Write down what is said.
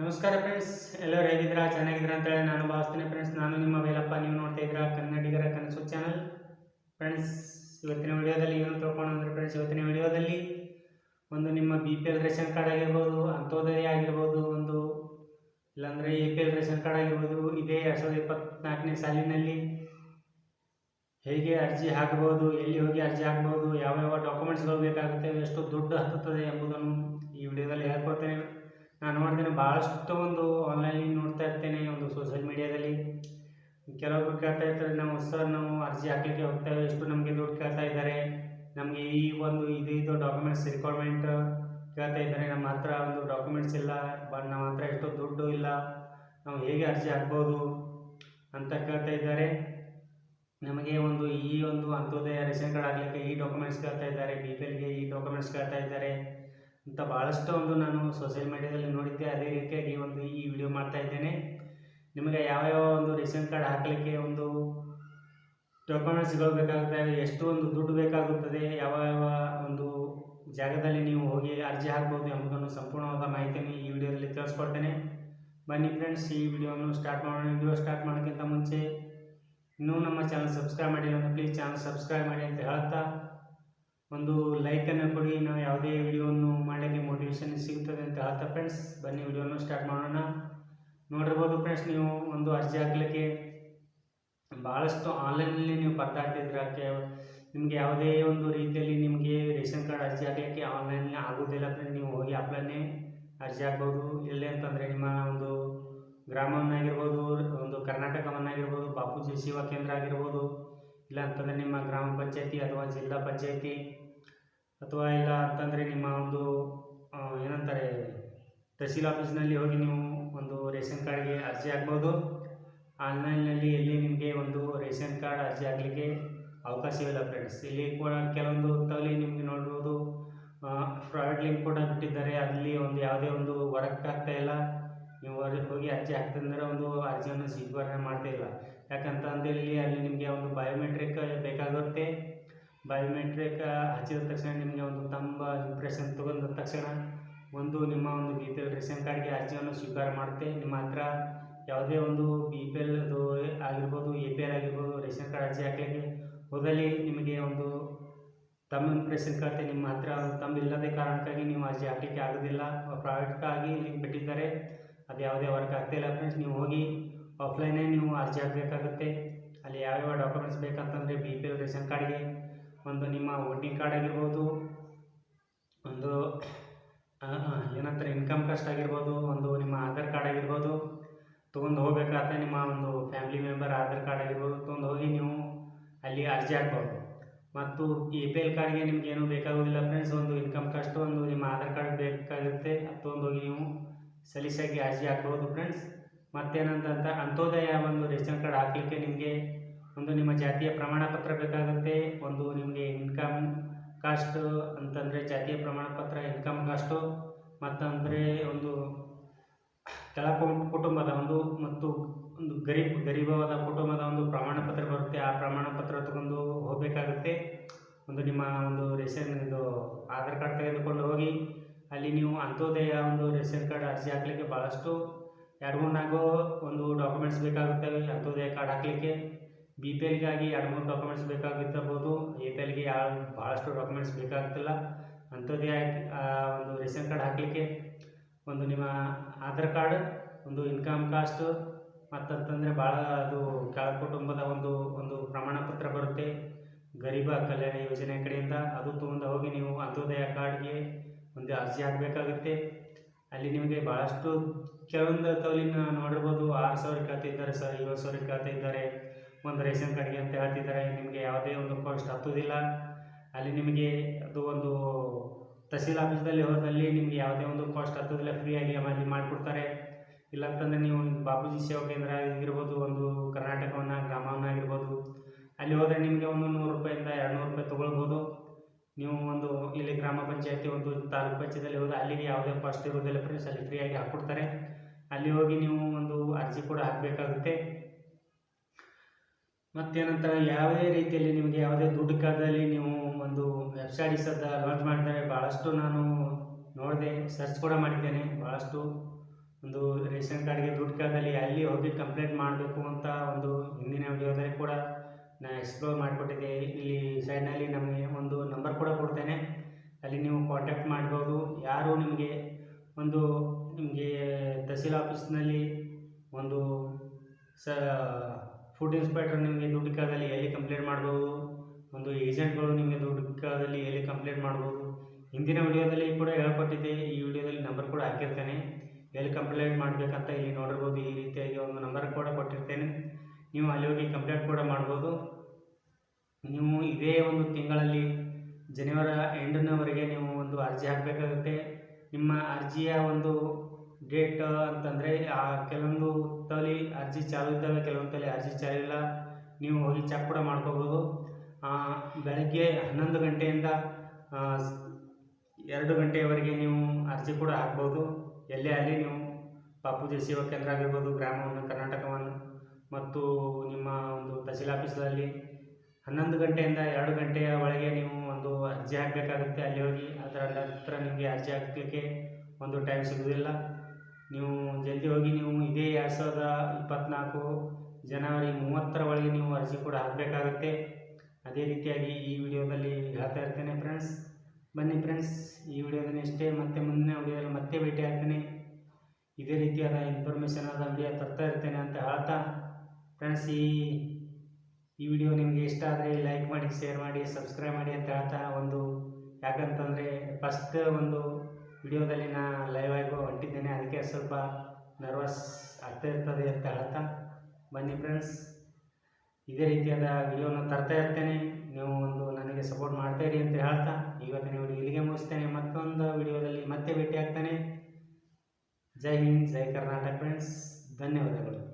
ನಮಸ್ಕಾರ ಫ್ರೆಂಡ್ಸ್ ಎಲ್ಲರೂ ಹೇಗಿದ್ದೀರಾ? ಚೆನ್ನಾಗಿದ್ದೀರಾ ಅಂತೇಳಿ ನಾನು ಭಾವಿಸ್ತೀನಿ ಫ್ರೆಂಡ್ಸ್ ನಾನು ನಿಮ್ಮ ವೇಲಪ್ಪ. ನೀವು ನೋಡ್ತಾ ಇದ್ದೀರಾ ಕನ್ನಡಿಗರ ಕನಸು ಚಾನಲ್ ಫ್ರೆಂಡ್ಸ್ ಇವತ್ತಿನ ವಿಡಿಯೋದಲ್ಲಿ ಏನು ತಿಳ್ಕೊಂಡು ಅಂದ್ರೆ ಫ್ರೆಂಡ್ಸ್ ಇವತ್ತಿನ ವಿಡಿಯೋದಲ್ಲಿ ಒಂದು ನಿಮ್ಮ B P L ration card ಆಗಿರ್ಬೋದು, ಅಂತ್ಯೋದಯ ಆಗಿರ್ಬೋದು, ಒಂದು ಇಲ್ಲಾಂದರೆ A P L ration card ಆಗಿರ್ಬೋದು, ಇದೇ ಎರಡು ಸಾವಿರದ ಇಪ್ಪತ್ನಾಲ್ಕನೇ ಸಾಲಿನಲ್ಲಿ ಹೇಗೆ ಅರ್ಜಿ ಹಾಕ್ಬೋದು, ಎಲ್ಲಿ ಹೋಗಿ ಅರ್ಜಿ ಹಾಕ್ಬೋದು ಯಾವ ಯಾವ ಡಾಕ್ಯುಮೆಂಟ್ಸ್ಗಳು ಬೇಕಾಗುತ್ತೆ, ಎಷ್ಟು ದುಡ್ಡು ಹತ್ತುತ್ತದೆ ಎಂಬುದನ್ನು ಈ ವಿಡಿಯೋದಲ್ಲಿ ಹೇಳ್ಕೊಡ್ತೇನೆ. ನಾನು ನೋಡ್ತೇನೆ ಭಾಳಷ್ಟು ಒಂದು ಆನ್ಲೈನಲ್ಲಿ ನೋಡ್ತಾ ಇರ್ತೇನೆ ಒಂದು ಸೋಷಿಯಲ್ ಮೀಡಿಯಾದಲ್ಲಿ ಕೆಲವೊಬ್ರು ಕೇಳ್ತಾ ಇರ್ತಾರೆ ನಾವು ಸರ್ ನಾವು ಅರ್ಜಿ ಹಾಕಲಿಕ್ಕೆ ಹೋಗ್ತೇವೆ ಎಷ್ಟು ನಮಗೆ ದುಡ್ಡು ಕೇಳ್ತಾ ಇದ್ದಾರೆ? ನಮಗೆ ಈ ಒಂದು ಇದು ಇದು ಡಾಕ್ಯುಮೆಂಟ್ಸ್ ರಿಕ್ವೈರ್ಮೆಂಟ್ ಕೇಳ್ತಾ ಇದ್ದಾರೆ. ನಮ್ಮ ಹತ್ರ ಒಂದು ಡಾಕ್ಯುಮೆಂಟ್ಸ್ ಇಲ್ಲ, ಬಟ್ ನಮ್ಮ ಹತ್ರ ಎಷ್ಟು ದುಡ್ಡು ಇಲ್ಲ, ನಾವು ಹೇಗೆ ಅರ್ಜಿ ಹಾಕ್ಬೋದು ಅಂತ ಕೇಳ್ತಾ ಇದ್ದಾರೆ. ನಮಗೆ ಒಂದು ಈ ಒಂದು ಅಂತ್ಯೋದಯ ರೇಷನ್ ಕಾರ್ಡ್ ಆಗಲಿಕ್ಕೆ ಈ ಡಾಕ್ಯುಮೆಂಟ್ಸ್ ಕೇಳ್ತಾ ಇದ್ದಾರೆ ಬಿ ಪಿ ಎಲ್ಗೆ ಈ ಡಾಕ್ಯುಮೆಂಟ್ಸ್ ಕೇಳ್ತಾ ಇದ್ದಾರೆ. ಅಂತ ಭಾಳಷ್ಟು ಒಂದು ನಾನು ಸೋಷಿಯಲ್ ಮೀಡಿಯಾದಲ್ಲಿ ನೋಡಿದ್ದೆ. ಅದೇ ರೀತಿಯಾಗಿ ಒಂದು ಈ ವಿಡಿಯೋ ಮಾಡ್ತಾ ಇದ್ದೇನೆ. ನಿಮಗೆ ಯಾವ ಯಾವ ಒಂದು ರೇಷನ್ ಕಾರ್ಡ್ ಹಾಕಲಿಕ್ಕೆ ಒಂದು ಡಾಕ್ಯುಮೆಂಟ್ಸ್ಗಳು ಬೇಕಾಗುತ್ತೆ, ಎಷ್ಟು ಒಂದು ದುಡ್ಡು ಬೇಕಾಗುತ್ತದೆ ಯಾವ ಯಾವ ಒಂದು ಜಾಗದಲ್ಲಿ ನೀವು ಹೋಗಿ ಅರ್ಜಿ ಹಾಕ್ಬೋದು ಎಂಬುದನ್ನು ಸಂಪೂರ್ಣವಾದ ಮಾಹಿತಿಯನ್ನು ಈ ವಿಡಿಯೋದಲ್ಲಿ ತಿಳಿಸ್ಕೊಡ್ತೇನೆ. ಬನ್ನಿ ಫ್ರೆಂಡ್ಸ್ ಈ ವಿಡಿಯೋವನ್ನು ಸ್ಟಾರ್ಟ್ ಮಾಡೋಣ. ವಿಡಿಯೋ ಸ್ಟಾರ್ಟ್ ಮಾಡೋಕ್ಕಿಂತ ಮುಂಚೆ ಇನ್ನೂ ನಮ್ಮ ಚಾನಲ್ ಸಬ್ಸ್ಕ್ರೈಬ್ ಮಾಡಿಲ್ಲ ಅಂದರೆ ಪ್ಲೀಸ್ ಚಾನಲ್ ಸಬ್ಸ್ಕ್ರೈಬ್ ಮಾಡಿ ಅಂತ ಹೇಳ್ತಾ ಒಂದು ಲೈಕನ್ನು ಕೊಡಿ. ನಾವು ಯಾವುದೇ ವಿಡಿಯೋವನ್ನು ಮಾಡಲಿಕ್ಕೆ ಮೋಟಿವೇಶನ್ ಸಿಗುತ್ತದೆ ಅಂತ ಹೇಳ್ತಾ ಫ್ರೆಂಡ್ಸ್ ಬನ್ನಿ ವಿಡಿಯೋನು ಸ್ಟಾರ್ಟ್ ಮಾಡೋಣ. ನೋಡಿರ್ಬೋದು ಫ್ರೆಂಡ್ಸ್ ನೀವು ಒಂದು ಅರ್ಜಿ ಹಾಕಲಿಕ್ಕೆ ಭಾಳಷ್ಟು ಆನ್ಲೈನಲ್ಲಿ ನೀವು ಪರದಾಡ್ತಿದ್ರೆ ನಿಮಗೆ ಯಾವುದೇ ಒಂದು ರೀತಿಯಲ್ಲಿ ನಿಮಗೆ ರೇಷನ್ ಕಾರ್ಡ್ ಅರ್ಜಿ ಹಾಕಲಿಕ್ಕೆ ಆನ್ಲೈನಲ್ಲಿ ಆಗೋದಿಲ್ಲ ಫ್ರೆಂಡ್ ನೀವು ಹೋಗಿ ಅಪ್ಲೈನೇ ಅರ್ಜಿ ಹಾಕ್ಬೋದು. ಎಲ್ಲಿ ಅಂತಂದರೆ ನಿಮ್ಮ ಒಂದು ಗ್ರಾಮವನ್ನಾಗಿರ್ಬೋದು, ಒಂದು ಕರ್ನಾಟಕವನ್ನಾಗಿರ್ಬೋದು, ಬಾಪೂಜಿ ಸೇವಾ ಕೇಂದ್ರ ಆಗಿರ್ಬೋದು, ಇಲ್ಲ ಅಂತಂದರೆ ನಿಮ್ಮ ಗ್ರಾಮ ಪಂಚಾಯತಿ ಅಥವಾ ಜಿಲ್ಲಾ ಪಂಚಾಯತಿ. ಅಥವಾ ಇಲ್ಲ ಅಂತಂದರೆ ನಿಮ್ಮ ಒಂದು ಏನಂತಾರೆ, ತಹಸೀಲ್ ಆಫೀಸ್ನಲ್ಲಿ ಹೋಗಿ ನೀವು ಒಂದು ರೇಷನ್ ಕಾರ್ಡ್ಗೆ ಅರ್ಜಿ ಹಾಕ್ಬೋದು. ಆನ್ಲೈನ್ನಲ್ಲಿ ಎಲ್ಲಿ ನಿಮಗೆ ಒಂದು ರೇಷನ್ ಕಾರ್ಡ್ ಅರ್ಜಿ ಹಾಕಲಿಕ್ಕೆ ಅವಕಾಶವಿಲ್ಲ ಫ್ರೆಂಡ್ಸ್ ಇಲ್ಲಿ ಕೂಡ ಕೆಲವೊಂದು ತವಲಿ ನಿಮಗೆ ನೋಡ್ಬೋದು ಫ್ರಾಡ್ ಲಿಂಕ್ ಕೂಡ ಬಿಟ್ಟಿದ್ದಾರೆ. ಅಲ್ಲಿ ಒಂದು ಯಾವುದೇ ಒಂದು ವರ್ಕ್ ಆಗ್ತಾ ಇಲ್ಲ. ನೀವು ಅಲ್ಲಿ ಹೋಗಿ ಅರ್ಜಿ ಹಾಕ್ತಂದ್ರೆ ಒಂದು ಅರ್ಜಿಯನ್ನು ಸ್ವೀಕರಣೆ ಮಾಡ್ತಾ ಇಲ್ಲ. ಯಾಕಂತ ಇಲ್ಲಿ ಅಲ್ಲಿ ನಿಮಗೆ ಒಂದು ಬಯೋಮೆಟ್ರಿಕ್ ಬೇಕಾಗುತ್ತೆ. ಬಯೋಮೆಟ್ರಿಕ್ ಹಚ್ಚಿದ ತಕ್ಷಣ ನಿಮಗೆ ಒಂದು ತಂಬ ಇಂಪ್ರೆಷನ್ ತಗೊಂಡ ತಕ್ಷಣ ಒಂದು ನಿಮ್ಮ ಒಂದು ಬಿ ಪಿ ಎಲ್ ರೇಷನ್ ಕಾರ್ಡ್ಗೆ ಅರ್ಜಿಯನ್ನು ಸ್ವೀಕಾರ ಮಾಡುತ್ತೆ ನಿಮ್ಮ ಹತ್ರ ಯಾವುದೇ ಒಂದು ಬಿ ಪಿ ಎಲ್ ಅದು ಆಗಿರ್ಬೋದು ಎ ಪಿ ಎಲ್ ಆಗಿರ್ಬೋದು, ರೇಷನ್ ಕಾರ್ಡ್ ಅರ್ಜಿ ಹಾಕಲಿಕ್ಕೆ ಹೋದಲ್ಲಿ ನಿಮಗೆ ಒಂದು ತಮ್ಮ ಇಂಪ್ರೆಷನ್ ಕಾರ್ಡ್ ನಿಮ್ಮ ಹತ್ರ ಒಂದು ಕಾರಣಕ್ಕಾಗಿ ನೀವು ಅರ್ಜಿ ಹಾಕಲಿಕ್ಕೆ ಆಗೋದಿಲ್ಲ. ಪ್ರೈವೇಟ್ಗಾಗಿ ಲಿಂಕ್ ಬಿಟ್ಟಿದ್ದಾರೆ. ಅದು ಯಾವುದೇ ವರ್ಕ್ ಆಗ್ತಾಯಿಲ್ಲ ಫ್ರೆಂಡ್ಸ್ ನೀವು ಹೋಗಿ ಆಫ್ಲೈನೇ ನೀವು ಅರ್ಜಿ ಹಾಕಬೇಕಾಗುತ್ತೆ. ಅಲ್ಲಿ ಯಾವ್ಯಾವ ಡಾಕ್ಯುಮೆಂಟ್ಸ್ ಬೇಕಂತಂದರೆ ಬಿ ಪಿ ಎಲ್ ರೇಷನ್ ಕಾರ್ಡ್ಗೆ ಒಂದು ನಿಮ್ಮ ವೋಟಿಂಗ್ ಕಾರ್ಡ್ ಆಗಿರ್ಬೋದು, ಒಂದು ಏನಂತಾರೆ, ಇನ್ಕಮ್ ಕಾಸ್ಟ್ ಆಗಿರ್ಬೋದು, ಒಂದು ನಿಮ್ಮ ಆಧಾರ್ ಕಾರ್ಡ್ ಆಗಿರ್ಬೋದು, ತೊಗೊಂಡು ಹೋಗ್ಬೇಕಾದ್ರೆ ನಿಮ್ಮ ಒಂದು ಫ್ಯಾಮಿಲಿ ಮೆಂಬರ್ ಆಧಾರ್ ಕಾರ್ಡ್ ಆಗಿರ್ಬೋದು, ತೊಗೊಂಡು ಹೋಗಿ ನೀವು ಅಲ್ಲಿ ಅರ್ಜಿ ಹಾಕ್ಬೋದು. ಮತ್ತು ಎ ಪಿ ಎಲ್ ಕಾರ್ಡ್ಗೆ ನಿಮ್ಗೆ ಏನೂ ಬೇಕಾಗೋದಿಲ್ಲ ಫ್ರೆಂಡ್ಸ್ ಒಂದು ಇನ್ಕಮ್ ಕಷ್ಟ ಒಂದು ನಿಮ್ಮ ಆಧಾರ್ ಕಾರ್ಡ್ ಬೇಕಾಗಿರುತ್ತೆ, ಅದು ತೊಗೊಂಡು ಹೋಗಿ ನೀವು ಸಲೀಸಾಗಿ ಅರ್ಜಿ ಹಾಕ್ಬೋದು ಫ್ರೆಂಡ್ಸ್ ಮತ್ತೇನಂತ ಅಂತ್ಯೋದಯ ಒಂದು ರೇಷನ್ ಕಾರ್ಡ್ ಹಾಕಲಿಕ್ಕೆ ನಿಮಗೆ ಒಂದು ನಿಮ್ಮ ಜಾತಿಯ ಪ್ರಮಾಣ ಪತ್ರ ಬೇಕಾಗುತ್ತೆ, ಒಂದು ನಿಮಗೆ ಇನ್ಕಮ್ ಕಾಸ್ಟ್ ಅಂತಂದರೆ ಜಾತಿಯ ಪ್ರಮಾಣ ಪತ್ರ ಇನ್ಕಮ್ ಕಾಸ್ಟು ಮತ್ತಂದರೆ ಒಂದು ಕೆಳ ಕುಟುಂಬದ ಒಂದು ಮತ್ತು ಒಂದು ಗರೀಬ್, ಗರೀಬವಾದ ಕುಟುಂಬದ ಒಂದು ಪ್ರಮಾಣ ಪತ್ರ ಬರುತ್ತೆ, ಆ ಪ್ರಮಾಣ ಪತ್ರ ತಗೊಂಡು ಹೋಗಬೇಕಾಗುತ್ತೆ. ಒಂದು ನಿಮ್ಮ ಒಂದು ರೇಷನ್ ಇದು ಆಧಾರ್ ಕಾರ್ಡ್ ತೆಗೆದುಕೊಂಡು ಹೋಗಿ, ಅಲ್ಲಿ ನೀವು ಅಂತ್ಯೋದಯ ಒಂದು ರೇಷನ್ ಕಾರ್ಡ್ ಅರ್ಜಿ ಹಾಕಲಿಕ್ಕೆ ಭಾಳಷ್ಟು ನಾಲ್ಕು ಒಂದು ಡಾಕ್ಯುಮೆಂಟ್ಸ್ ಬೇಕಾಗುತ್ತವೆ, ಅಂತ್ಯೋದಯ ಕಾರ್ಡ್ ಹಾಕಲಿಕ್ಕೆ. ಬಿ ಪಿ ಎಲ್ಗಾಗಿ ಎರಡು ಮೂರು ಡಾಕ್ಯುಮೆಂಟ್ಸ್ ಬೇಕಾಗಿತ್ತಬಹುದು ಎ ಪಿ ಎಲ್ಗೆ ಯಾವ ಭಾಳಷ್ಟು ಡಾಕ್ಯುಮೆಂಟ್ಸ್ ಬೇಕಾಗ್ತಿಲ್ಲ. ಅಂಥದ್ದೇ ಆ, ಒಂದು ರೇಷನ್ ಕಾರ್ಡ್ ಹಾಕಲಿಕ್ಕೆ ಒಂದು ನಿಮ್ಮ ಆಧಾರ್ ಕಾರ್ಡ್ ಒಂದು ಇನ್ಕಮ್ ಕಾಸ್ಟ್ ಮತ್ತಂತಂದರೆ ಭಾಳ ಅದು ಕೆಳ ಕುಟುಂಬದ ಒಂದು ಒಂದು ಪ್ರಮಾಣ ಪತ್ರ ಬರುತ್ತೆ. ಗರೀಬ ಕಲ್ಯಾಣ ಯೋಜನೆ ಕಡೆಯಿಂದ ಅದು ತೊಗೊಂಡು ಹೋಗಿ ನೀವು ಅಂತ್ಯೋದಯ ಕಾರ್ಡ್ಗೆ ಒಂದು ಅರ್ಜಿ ಹಾಕಬೇಕಾಗುತ್ತೆ. ಅಲ್ಲಿ ನಿಮಗೆ ಭಾಳಷ್ಟು ಕೆಲವೊಂದು ತವಲಿನ ನೋಡಿರ್ಬೋದು. ಆರು ಸಾವಿರ ಕೇಳ್ತಿದ್ದಾರೆ ಸರ್ ಏಳು ಸಾವಿರ ಕೇಳ್ತಾ ಇದ್ದಾರೆ. ಒಂದು ರೇಷನ್ ಕಾರ್ಡ್ಗೆ ಅಂತ ಹೇಳ್ತಿದ್ದಾರೆ. ನಿಮಗೆ ಯಾವುದೇ ಒಂದು ಕಾಸ್ಟ್ ಹತ್ತೋದಿಲ್ಲ. ಅಲ್ಲಿ ನಿಮಗೆ ಅದು ಒಂದು ತಹಸೀಲ್ ಆಫೀಸ್ದಲ್ಲಿ ಹೋದಲ್ಲಿ ನಿಮಗೆ ಯಾವುದೇ ಒಂದು ಕಾಸ್ಟ್ ಹತ್ತೋದಿಲ್ಲ. ಫ್ರೀಯಾಗಿ ಅಲ್ಲಿ ಮಾಡಿಕೊಡ್ತಾರೆ. ಇಲ್ಲ ಅಂತಂದರೆ ನೀವು ಬಾಪೂಜಿ ಸೇವಾ ಕೇಂದ್ರ ಆಗಿರ್ಬೋದು, ಒಂದು ಕರ್ನಾಟಕವನ್ನು, ಗ್ರಾಮವನ್ನು ಆಗಿರ್ಬೋದು, ಅಲ್ಲಿ ಹೋದರೆ ನಿಮಗೆ ಒಂದು ನೂರು ರೂಪಾಯಿಂದ ಎರಡು ನೂರು ರೂಪಾಯಿ ತೊಗೊಳ್ಬೋದು. ನೀವು ಒಂದು ಇಲ್ಲಿ ಗ್ರಾಮ ಪಂಚಾಯತಿ ಒಂದು ತಾಲೂಕು ಪಂಚಾಯತಿಯಲ್ಲಿ ಹೋದರೆ ಅಲ್ಲಿಗೆ ಯಾವುದೇ ಕಾಸ್ಟ್ ಇರೋದಿಲ್ಲ ಫ್ರೆಂಡ್ಸ್ ಅಲ್ಲಿ ಫ್ರೀಯಾಗಿ ಹಾಕ್ಕೊಡ್ತಾರೆ. ಅಲ್ಲಿ ಹೋಗಿ ನೀವು ಒಂದು ಅರ್ಜಿ ಕೂಡ ಹಾಕಬೇಕಾಗುತ್ತೆ. ಮತ್ತೇನಂತಾರೆ, ಯಾವುದೇ ರೀತಿಯಲ್ಲಿ ನಿಮಗೆ ಯಾವುದೇ ದುಡ್ಡು ಕಾಲದಲ್ಲಿ ನೀವು ಒಂದು ವೆಬ್ಸೈಟ್ ಅಂತ ಲಾಂಚ್ ಮಾಡ್ತಾರೆ ಭಾಳಷ್ಟು ನಾನು ನೋಡಿದೆ ಸರ್ಚ್ ಕೂಡ ಮಾಡಿದ್ದೇನೆ. ಭಾಳಷ್ಟು ಒಂದು ರೇಷನ್ ಕಾರ್ಡ್ಗೆ ದುಡ್ಡು ಕಾಲದಲ್ಲಿ ಅಲ್ಲಿ ಹೋಗಿ ಕಂಪ್ಲೇಂಟ್ ಮಾಡಬೇಕು ಅಂತ ಒಂದು ಹಿಂದಿನ ವಿಡಿಯೋದಲ್ಲಿ ಕೂಡ ನಾನು ಎಕ್ಸ್ಪ್ಲೋರ್ ಮಾಡಿಕೊಟ್ಟಿದ್ದೆ. ಇಲ್ಲಿ ಸೈಡ್ನಲ್ಲಿ ನಮಗೆ ಒಂದು ನಂಬರ್ ಕೂಡ ಕೊಡ್ತೇನೆ. ಅಲ್ಲಿ ನೀವು ಕಾಂಟ್ಯಾಕ್ಟ್ ಮಾಡ್ಬೋದು. ಯಾರು ನಿಮಗೆ ಒಂದು ನಿಮಗೆ ತಹಸೀಲ್ ಆಫೀಸ್ನಲ್ಲಿ ಒಂದು ಸ ಫುಡ್ ಇನ್ಸ್ಪೆಕ್ಟರ್ ನಿಮಗೆ ದುಡ್ಡು ಕಾದಲ್ಲಿ ಎಲ್ಲಿ ಕಂಪ್ಲೇಂಟ್ ಮಾಡ್ಬೋದು? ಒಂದು ಏಜೆಂಟ್ಗಳು ನಿಮಗೆ ದುಡ್ಡು ಕೇಳಿದಲ್ಲಿ ಎಲ್ಲಿ ಕಂಪ್ಲೇಂಟ್ ಮಾಡ್ಬೋದು? ಹಿಂದಿನ ವಿಡಿಯೋದಲ್ಲಿ ಕೂಡ ಹೇಳ್ಕೊಟ್ಟಿದ್ದೆ, ಈ ವಿಡಿಯೋದಲ್ಲಿ ನಂಬರ್ ಕೂಡ ಹಾಕಿರ್ತೇನೆ. ಎಲ್ಲಿ ಕಂಪ್ಲೇಂಟ್ ಮಾಡಬೇಕಂತ ಇಲ್ಲಿ ನೋಡಿರ್ಬೋದು, ಈ ರೀತಿಯಾಗಿ ಒಂದು ನಂಬರ್ ಕೂಡ ಕೊಟ್ಟಿರ್ತೇನೆ. ನೀವು ಅಲ್ಲಿ ಹೋಗಿ ಕಂಪ್ಲೇಂಟ್ ಕೂಡ ಮಾಡ್ಬೋದು. ನೀವು ಇದೇ ಒಂದು ತಿಂಗಳಲ್ಲಿ ಜನವರಿ ಎಂಡ್ನವರೆಗೆ ನೀವು ಒಂದು ಅರ್ಜಿ ಹಾಕಬೇಕಾಗುತ್ತೆ. ನಿಮ್ಮ ಅರ್ಜಿಯ ಒಂದು ಡೇಟ್ ಅಂತಂದರೆ, ಆ ಕೆಲವೊಂದು ತಲಿ ಅರ್ಜಿ ಚಾಲು ಇದ್ದಾವೆ ಕೆಲವೊಂದು ತಲೆ ಅರ್ಜಿ ಚಾಲು ಇಲ್ಲ, ನೀವು ಹೋಗಿ ಚೆಕ್ ಕೂಡ ಮಾಡ್ಕೋಬೋದು. ಬೆಳಗ್ಗೆ ಹನ್ನೊಂದು ಗಂಟೆಯಿಂದ ಎರಡು ಗಂಟೆಯವರೆಗೆ ನೀವು ಅರ್ಜಿ ಕೂಡ ಹಾಕ್ಬೋದು. ಎಲ್ಲೇ ಅಲ್ಲಿ ನೀವು ಬಾಪೂಜಿ ಸೇವಾ ಕೇಂದ್ರ ಆಗಿರ್ಬೋದು, ಗ್ರಾಮವನ್ನು, ಕರ್ನಾಟಕವನ್ನು ಮತ್ತು ನಿಮ್ಮ ಒಂದು ತಹಸೀಲ್ ಆಫೀಸಲ್ಲಿ ಹನ್ನೊಂದು ಗಂಟೆಯಿಂದ ಎರಡು ಗಂಟೆಯ ಒಳಗೆ ನೀವು ಒಂದು ಅರ್ಜಿ ಹಾಕಬೇಕಾಗುತ್ತೆ. ಅಲ್ಲಿ ಹೋಗಿ ಅದರ ನಂತರ ನಿಮಗೆ ಅರ್ಜಿ ಹಾಕಲಿಕ್ಕೆ ಒಂದು ಟೈಮ್ ಸಿಗೋದಿಲ್ಲ ನೀವು ಜಲ್ದಿ ಹೋಗಿ ನೀವು ಇದೇ ಎರಡು ಸಾವಿರದ ಇಪ್ಪತ್ತ್ನಾಲ್ಕು ಜನವರಿ ಮೂವತ್ತರ ಒಳಗೆ ನೀವು ಅರ್ಜಿ ಕೂಡ ಹಾಕಬೇಕಾಗುತ್ತೆ. ಅದೇ ರೀತಿಯಾಗಿ ಈ ವಿಡಿಯೋದಲ್ಲಿ ಹೇಳ್ತಾ ಇರ್ತೇನೆ ಫ್ರೆಂಡ್ಸ್ ಬನ್ನಿ ಫ್ರೆಂಡ್ಸ್ ಈ ವಿಡಿಯೋದಲ್ಲಿ ಇಷ್ಟೇ ಮತ್ತೆ ಮುಂದಿನ ವಿಡಿಯೋದಲ್ಲಿ ಮತ್ತೆ ಭೇಟಿ ಆಗ್ತೇನೆ. ಇದೇ ರೀತಿಯಾದ ಇನ್ಫಾರ್ಮೇಷನ್ ಆದ ವಿಡಿಯೋ ತರ್ತಾ ಇರ್ತೇನೆ ಅಂತ ಹೇಳ್ತಾ. ಫ್ರೆಂಡ್ಸ್ ಈ ಈ ವಿಡಿಯೋ ನಿಮಗೆ ಇಷ್ಟ ಆದರೆ ಲೈಕ್ ಮಾಡಿ ಶೇರ್ ಮಾಡಿ ಸಬ್ಸ್ಕ್ರೈಬ್ ಮಾಡಿ ಅಂತ ಹೇಳ್ತಾ. ಒಂದು, ಯಾಕಂತಂದರೆ ಫಸ್ಟ್ ಒಂದು ವಿಡಿಯೋದಲ್ಲಿ ನಾ ಲೈವ್ ಆಗಿ ಹೊಂಟಿದ್ದೇನೆ. ಅದಕ್ಕೆ ಸ್ವಲ್ಪ ನರ್ವಸ್ ಆಗ್ತಾ ಇರ್ತದೆ ಅಂತ ಹೇಳ್ತಾ. ಬನ್ನಿ ಫ್ರೆಂಡ್ಸ್ ಇದೇ ರೀತಿಯಾದ ವಿಡಿಯೋನ ತರ್ತಾ ಇರ್ತೇನೆ. ನೀವು ಒಂದು ನನಗೆ ಸಪೋರ್ಟ್ ಮಾಡ್ತಾ ಇರಿ ಅಂತ ಹೇಳ್ತಾ. ಇವತ್ತಿನ ವಿಡಿಯೋ ಇಲ್ಲಿಗೆ ಮುಗಿಸ್ತೇನೆ. ಮತ್ತೊಂದು ವಿಡಿಯೋದಲ್ಲಿ ಮತ್ತೆ ಭೇಟಿ ಆಗ್ತಾನೆ ಜೈ ಹಿಂದ್, ಜೈ ಕರ್ನಾಟಕ ಫ್ರೆಂಡ್ಸ್ ಧನ್ಯವಾದಗಳು.